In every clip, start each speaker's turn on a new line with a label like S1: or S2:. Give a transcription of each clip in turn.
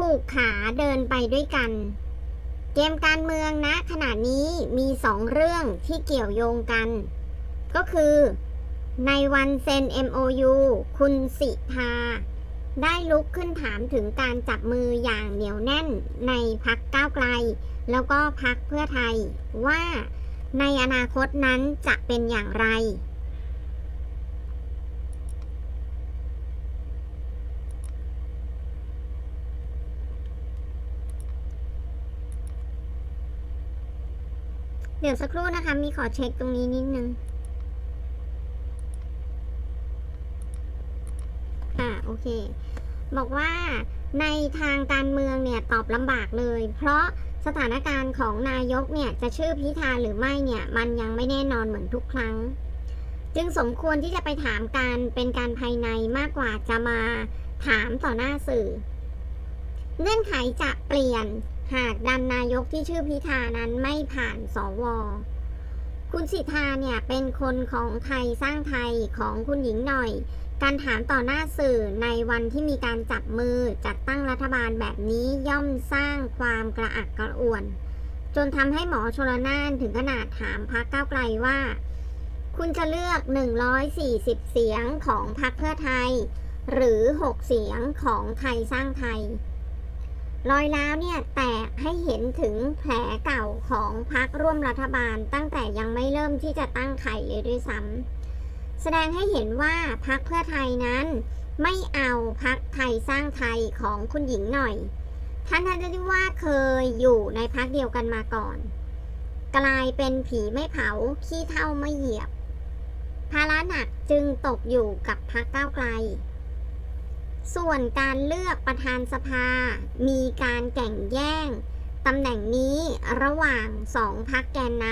S1: ผูกขาเดินไปด้วยกัน เกมการเมืองนะขณะนี้มีสองเรื่องที่เกี่ยวโยงกัน ก็คือ ในวันเซ็น MOU คุณสิทาได้ลุกขึ้นถามถึงการจับมืออย่างเหนียวแน่นในพักก้าวไกล แล้วก็พักเพื่อไทยว่าในอนาคตนั้นจะเป็นอย่างไร เดี๋ยวสักครู่นะคะ มีขอเช็คตรงนี้นิดนึง อ่าโอเค บอกว่าในทางการเมืองเนี่ยตอบลำบากเลย เพราะสถานการณ์ของนายกเนี่ยจะชื่อพิธาหรือไม่เนี่ยมันยังไม่แน่นอนเหมือนทุกครั้ง จึงสมควรที่จะไปถามการเป็นการภายในมากกว่าจะมาถามต่อหน้าสื่อ เงื่อนไขจะเปลี่ยน หากดันนายกที่ชื่อพิธานั้นไม่ผ่านสวคุณสิทธาเนี่ยเป็นคนของไทยสร้างไทยของคุณหญิงหน่อย การถามต่อหน้าสื่อในวันที่มีการจับมือจัดตั้งรัฐบาลแบบนี้ย่อมสร้างความกระอักกระอ่วน จนทำให้หมอชลนานถึงขนาดถามพักก้าไกลว่า คุณจะเลือก 140 เสียงของพรรคเพื่อไทย หรือ 6 เสียงของไทยสร้างไทย รอยร้าวเนี่ยแตกให้เห็นถึงแผลเก่าของพักร่วมรัฐบาล ตั้งแต่ยังไม่เริ่มที่จะตั้งไข่เลยด้วยซ้ำแสดงให้เห็นว่าพักเพื่อไทยนั้น ไม่เอาพักไทยสร้างไทยของคุณหญิงหน่อยท่านท่านที่ว่าเคยอยู่ในพักเดียวกันมาก่อน กลายเป็นผีไม่เผาขี้เท่าไม่เหยียบ ภาระหนักจึงตกอยู่กับพักก้าวไกล ส่วนการเลือกประธานสภา มีการแข่งแย่งตำแหน่งนี้ระหว่างสองพักแกนน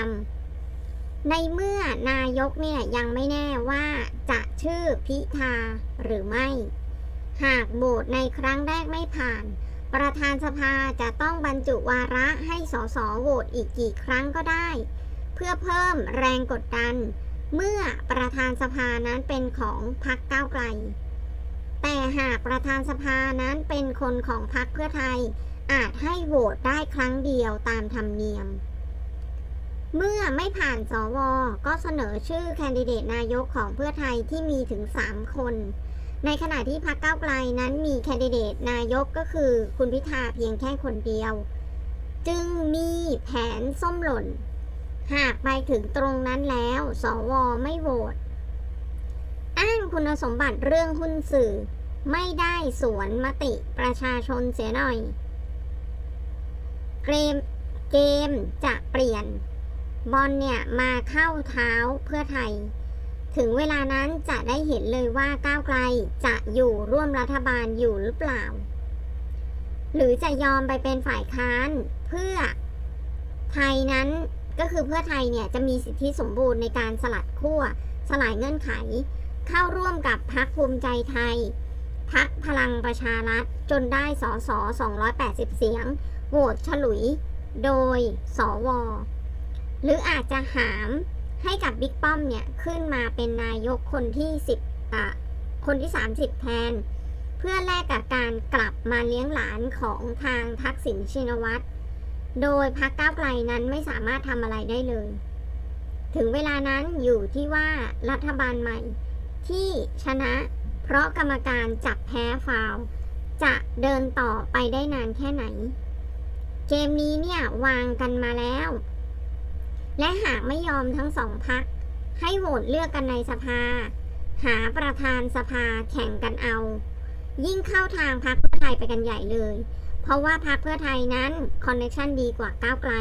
S1: ำในเมื่อนายกเนี่ยยังไม่แน่ว่าจะชื่อพิธาหรือไม่ หากโหวตในครั้งแรกไม่ผ่าน ประธานสภาจะต้องบรรจุวาระให้สสโหวตอีกกี่ครั้งก็ได้ เพื่อเพิ่มแรงกดดัน เมื่อประธานสภานั้นเป็นของพรรคก้าวไกล แต่หากประธานสภานั้นเป็นคนของพรรคเพื่อไทย อาจให้โหวตได้ครั้งเดียวตามธรรมเนียม เมื่อไม่ผ่านสว ก็เสนอชื่อแคนดิเดตนายกของเพื่อไทยที่มีถึง 3 คน ในขณะที่พรรคก้าวไกลนั้นมีแคนดิเดตนายกก็คือคุณพิธาเพียงแค่คนเดียว จึงมีแผนส้มหล่น หากไปถึงตรงนั้นแล้ว สวไม่โหวต คุณสมบัติเรื่องหุ้นสื่อ ไม่ได้สวนมติประชาชนเสียหน่อย เกมเกมจะเปลี่ยน บอลเนี่ยมาเข้าเท้าเพื่อไทย ถึงเวลานั้นจะได้เห็นเลยว่าก้าวไกลจะอยู่ร่วมรัฐบาลอยู่หรือเปล่า หรือจะยอมไปเป็นฝ่ายค้านเพื่อไทยนั้นก็คือเพื่อไทยเนี่ยจะมีสิทธิสมบูรณ์ในการสลัดขั้วสลายเงื่อนไข เข้าร่วมกับพักภูมิใจไทย พักพลังประชารัฐจนได้สอสอ280 เสียง โหวตฉลุย โดยสวหรืออาจจะหามให้กับบิ๊กป้อมเนี่ย ขึ้นมาเป็นนายกคนที่ 10อะคนที่ 30 แทน เพื่อแลกกับการกลับมาเลี้ยงหลานของทางทักษิณชินวัตรโดยพักก้าวไกลนั้นไม่สามารถทำอะไรได้เลย ถึงเวลานั้นอยู่ที่ว่ารัฐบาลใหม่ ที่ชนะ เพราะกรรมการจับแพ้ฟาวจะเดินต่อไปได้นานแค่ไหน เกมนี้เนี่ยวางกันมาแล้ว และหากไม่ยอมทั้งสองพัก ให้โหวตเลือกกันในสภา หาประธานสภาแข่งกันเอา ยิ่งเข้าทางพักเพื่อไทยไปกันใหญ่เลย เพราะว่าพักเพื่อไทยนั้นคอนเนคชันดีกว่าก้าวไกล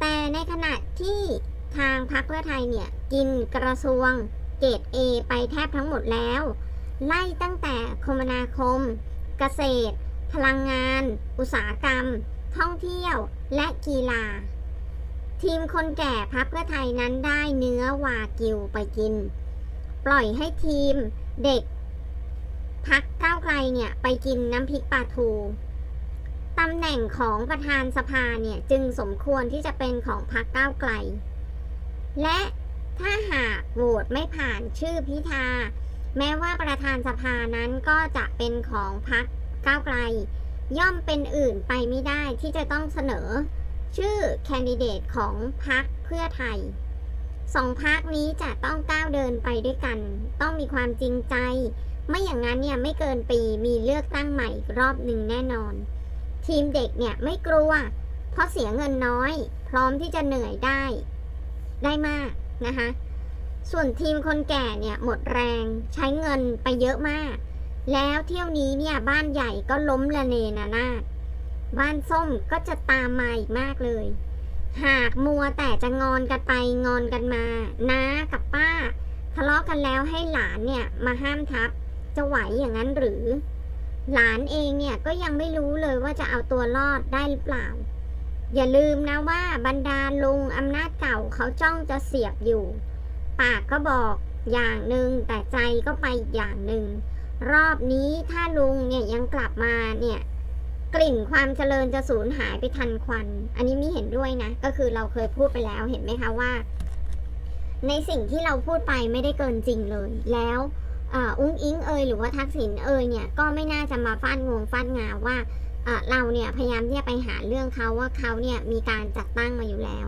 S1: แต่ในขณะที่ทางพักเพื่อไทยเนี่ย กินกระทรวง เกรด A ไปแทบทั้งหมดแล้ว ไล่ตั้งแต่คมนาคม เกษตร พลังงาน อุตสาหกรรม ท่องเที่ยว และกีฬา ทีมคนแก่พักเพื่อไทยนั้นได้เนื้อวากิวไปกิน ปล่อยให้ทีมเด็ก พักก้าวไกลเนี่ย ไปกินน้ำพริกปลาทูตำแหน่งของประธานสภาเนี่ย จึงสมควรที่จะเป็นของพักก้าวไกล และ ถ้าหากโหวตไม่ผ่านชื่อพิธา แม้ว่าประธานสภานั้นก็จะเป็นของพักก้าวไกล ย่อมเป็นอื่นไปไม่ได้ที่จะต้องเสนอ ชื่อแคนดิเดตของพรรคเพื่อไทยสองพรรคนี้จะต้องก้าวเดินไปด้วยกัน ต้องมีความจริงใจ ไม่อย่างนั้นเนี่ยไม่เกินปีมีเลือกตั้งใหม่อีกรอบหนึ่งแน่นอน ทีมเด็กเนี่ยไม่กลัว เพราะเสียเงินน้อย พร้อมที่จะเหนื่อยได้ ได้มาก นะคะ ส่วนทีมคนแก่เนี่ยหมดแรงใช้เงินไปเยอะมาก แล้วเที่ยวนี้เนี่ยบ้านใหญ่ก็ล้มละเนระนาดบ้านส้มก็จะตามมาอีกมากเลย หากมัวแต่จะงอนกันไปงอนกันมาน้ากับป้า ทะเลาะกันแล้วให้หลานเนี่ยมาห้ามทับ จะไหวอย่างนั้นหรือ หลานเองเนี่ยก็ยังไม่รู้เลยว่าจะเอาตัวรอดได้หรือเปล่า อย่าลืมนะว่าบรรดาลุงอำนาจเก่าเขาจ้องจะเสียบอยู่ ปากก็บอกอย่างหนึ่งแต่ใจก็ไปอีกอย่างหนึ่ง รอบนี้ถ้าลุงเนี่ยยังกลับมาเนี่ยกลิ่นความเจริญจะสูญหายไปทันควัน อันนี้มีเห็นด้วยนะ ก็คือเราเคยพูดไปแล้วเห็นไหมคะว่า ในสิ่งที่เราพูดไปไม่ได้เกินจริงเลย แล้วอ,อุ้งอิงเอยหรือว่าทักษิณเอยเนี่ยก็ไม่น่าจะมาฟาดงวงฟาดงาว่า เราเนี่ยพยายามที่จะไปหาเรื่องเขาว่าเขาเนี่ยมีการจัดตั้งมาอยู่แล้ว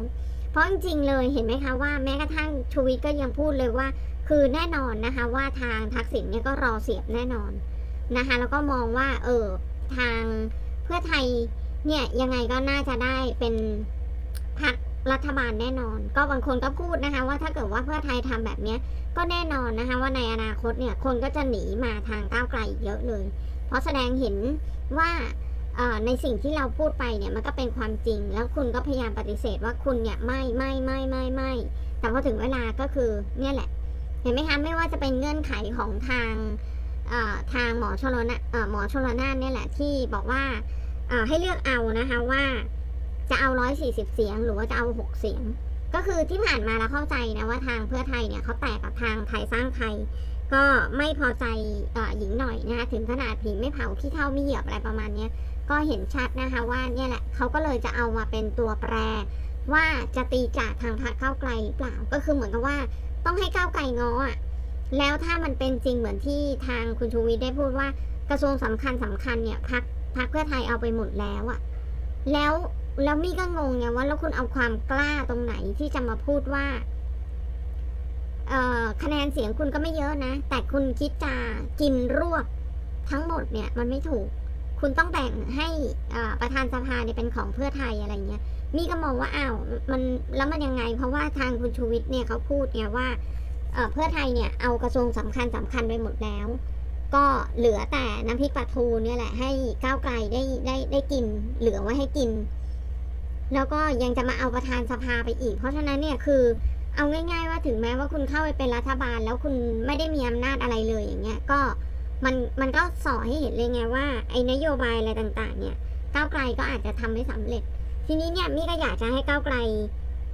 S1: เพราะจริงๆเลยเห็นไหมคะว่าแม้กระทั่งชูวิทย์ก็ยังพูดเลยว่า คือแน่นอนนะคะว่าทางทักษิณเนี่ยก็รอเสียบแน่นอนนะคะแล้วก็มองว่าเออทางเพื่อไทยเนี่ยยังไงก็น่าจะได้เป็นพรรครัฐบาลแน่นอน ก็บางคนก็พูดนะคะ ว่าถ้าเกิดว่าเพื่อไทยทำแบบเนี้ยก็แน่นอนนะคะ ว่าในอนาคตเนี่ยคนก็จะหนีมาทางก้าวไกลเยอะเลย เพราะแสดงเห็นว่า ในสิ่งที่เราพูดไปเนี่ยมันก็เป็นความจริง แล้วคุณก็พยายามปฏิเสธว่าคุณเนี่ยไม่ไม่ไม่ไม่ไม่แต่พอถึงเวลาก็คือเนี่ยแหละ เห็นไหมคะไม่ว่าจะเป็นเงื่อนไขของทางทางหมอชลนะเอ่อหมอชลนานเนี่ยแหละที่บอกว่าให้เลือกเอานะคะว่าจะเอา140เสียง หรือว่าจะเอา6เสียง ก็คือที่ผ่านมาเราเข้าใจนะว่าทางเพื่อไทยเนี่ยเขาแตกกับทางไทยสร้างไทย ก็ไม่พอใจอหญิงหน่อยนะคะถึงขนาดผีไม่เผาขี้เท่าไม่เหยียบอะไรประมาณเนี้ย ก็เห็นชัดนะคะว่าเนี่ยแหละเขาก็เลยจะเอามาเป็นตัวแปร ว่าจะตีจากทางพรรคก้าวไกลหรือเปล่าก็คือเหมือนกับว่าต้องให้ก้าวไกลง้ออะแล้วถ้ามันเป็นจริงเหมือนที่ทางคุณชูวิทย์ได้พูดว่ากระทรวงสำคัญสำคัญเนี่ยพักพักเพื่อไทยเอาไปหมดแล้วอะแล้วแล้วมี่ก็งงไงว่าแล้วคุณเอาความกล้าตรงไหนที่จะมาพูดว่าเอ่อคะแนนเสียงคุณก็ไม่เยอะนะ แต่คุณคิดจะกินรวบทั้งหมดเนี่ยมันไม่ถูก คุณต้องแบ่งให้ประธานสภาเนี่ยเป็นของเพื่อไทยอะไรเงี้ยนี่ก็มองว่าอ้าวมันแล้วมันยังไง เพราะว่าทางคุณชูวิทย์เนี่ยเขาพูดไงว่าเอ่อเพื่อไทยเนี่ยเอากระทรวงสำคัญสำคัญไปหมดแล้ว ก็เหลือแต่น้ำพริกปลาทูเนี่ยแหละให้ก้าวไกลได้ได้ได้กิน เหลือไว้ให้กิน แล้วก็ยังจะมาเอาประธานสภาไปอีก เพราะฉะนั้นเนี่ยคือเอาง่าย ๆ ว่าถึงแม้ว่าคุณเข้าไปเป็นรัฐบาล แล้วคุณไม่ได้มีอำนาจอะไรเลยอย่างเงี้ยก็ มันมันก็สอให้เห็นเลยไงว่าไอ้นโยบายอะไรต่างๆ เนี่ยก้าวไกลก็อาจจะทำไม่สำเร็จ ทีนี้เนี่ยมี่ก็อยากจะให้ก้าวไกล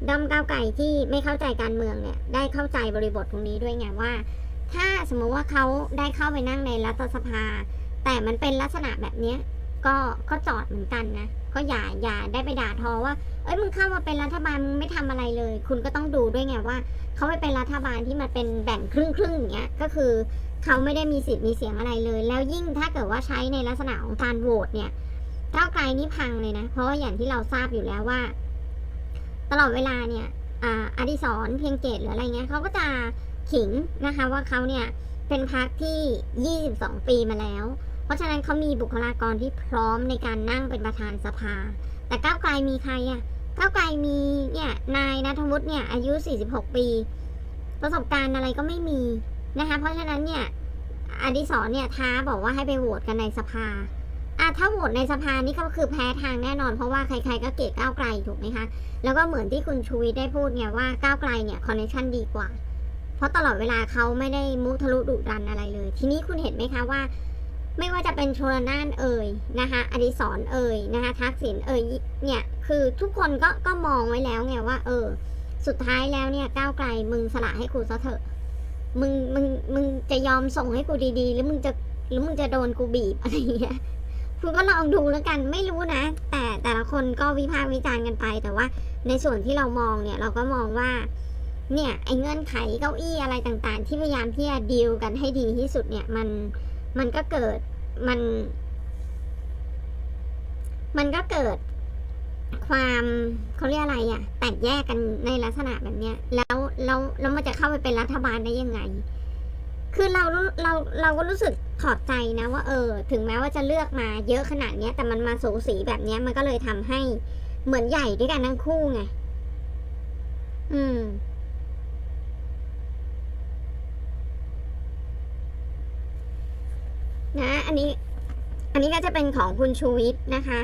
S1: ด้อมก้าวไกลที่ไม่เข้าใจการเมืองเนี่ยได้เข้าใจบริบทตรงนี้ด้วยไงว่า ถ้าสมมติว่าเขาได้เข้าไปนั่งในรัฐสภา แต่มันเป็นลักษณะแบบเนี้ยก็ก็จอดเหมือนกันนะ ก็อย่าอย่าได้ไปด่าทอว่า เอ้ยมึงเข้ามาเป็นรัฐบาลมึงไม่ทำอะไรเลย คุณก็ต้องดูด้วยไงว่าเขาไปเป็นรัฐบาลที่มันเป็นแบ่งครึ่งครึ่งอย่างเงี้ยก็คือเขาไม่ได้มีสิทธิ์มีเสียงอะไรเลย แล้วยิ่งถ้าเกิดว่าใช้ในลักษณะของการโหวตเนี่ยก้าวไกลนี่พังเลยนะ เพราะว่าอย่างที่เราทราบอยู่แล้วว่า ตลอดเวลาเนี่ยออดิศรเพียงเกตหรืออะไรเงี้ยเขาก็จะขิงนะคะว่าเขาเนี่ยเป็นพรรคที่ 22 ปีมาแล้ว ราะฉะนั้นเขามีบุคลากรที่พร้อมในการนั่งเป็นประธานสภา แต่ก้าวไกลมีใครอะก้าวไกลมีเนี่ยนายนัทวุฒิเนี่ยอายุ 46 ปี ประสบการณ์อะไรก็ไม่มีนะคะเพราะฉะนั้นเนี่ยอดิศรเนี่ยท้าบอกว่าให้ไปโหวตกันในสภาอะถ้าโหวตในสภานี่ก็คือแพ้ทางแน่นอน เพราะว่าใครๆก็เกลียดก้าวไกลถูกไหมคะแล้วก็เหมือนที่คุณชูวิทย์ได้พูดไงว่าก้าวไกลเนี่ยคอนเนคชั่นดีกว่า เพราะตลอดเวลาเขาไม่ได้มุทะลุดุดันอะไรเลย ทีนี้คุณเห็นไหมคะว่า ไม่ว่าจะเป็นชลนานเอ่ยนะคะอดิศรเอ่ยนะคะทักษิณเอ่ยเนี่ยคือทุกคนก็ก็มองไว้แล้วไงว่า เออ สุดท้ายแล้วเนี่ยก้าวไกลมึงสละให้กูซะเถอะมึงมึงมึงจะยอมส่งให้กูดีๆ หรือมึงจะหรือมึงจะโดนกูบีบอะไรเงี้ยคุณก็ลองดูแล้วกันไม่รู้นะ แต่แต่ละคนก็วิพากษ์วิจารณ์กันไป แต่ว่าในส่วนที่เรามองเนี่ยเราก็มองว่า เนี่ยไอ้เงื่อนไขเก้าอี้อะไรต่างๆ ที่พยายามที่จะดีลกันให้ดีที่สุดเนี่ยมันมันก็เกิด มัน มันก็เกิดความเขาเรียกอะไรอะแตกแยกกันในลักษณะแบบเนี้ย แล้วแล้วแล้วมันจะเข้าไปเป็นรัฐบาลได้ยังไง คือเราเราเราก็รู้สึกขอบใจนะว่า เออ ถึงแม้ว่าจะเลือกมาเยอะขนาดเนี้ย แต่มันมาสูสีแบบเนี้ย มันก็เลยทำให้เหมือนใหญ่ด้วยกันทั้งคู่ไง อืม นะ อันนี้ อันนี้ก็จะเป็นของคุณชูวิทย์นะคะ